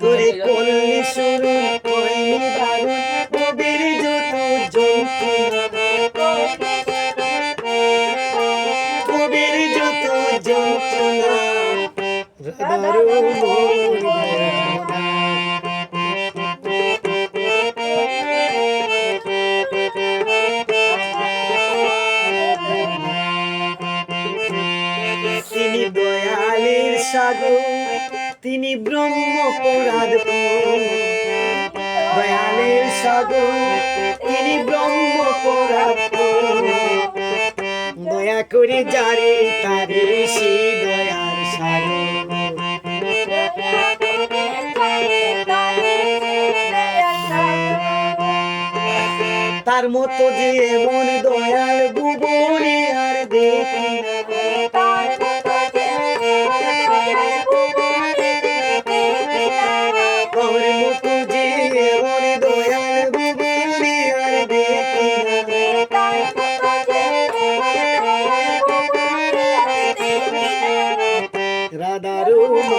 আদরে করলি শুরু কইনি দারুণ কবির যত জন্তু কবির যত জন্তু তিনি দয়ালের সাগর। তিনি ব্রহ্ম পরাধ দয়ালের সাগর, তিনি ব্রহ্ম দয়া করে যারে তারে সে দয়ার সাগর। তার মতো যে এমন দয়াল ভুবনে আর দেখি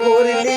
করলি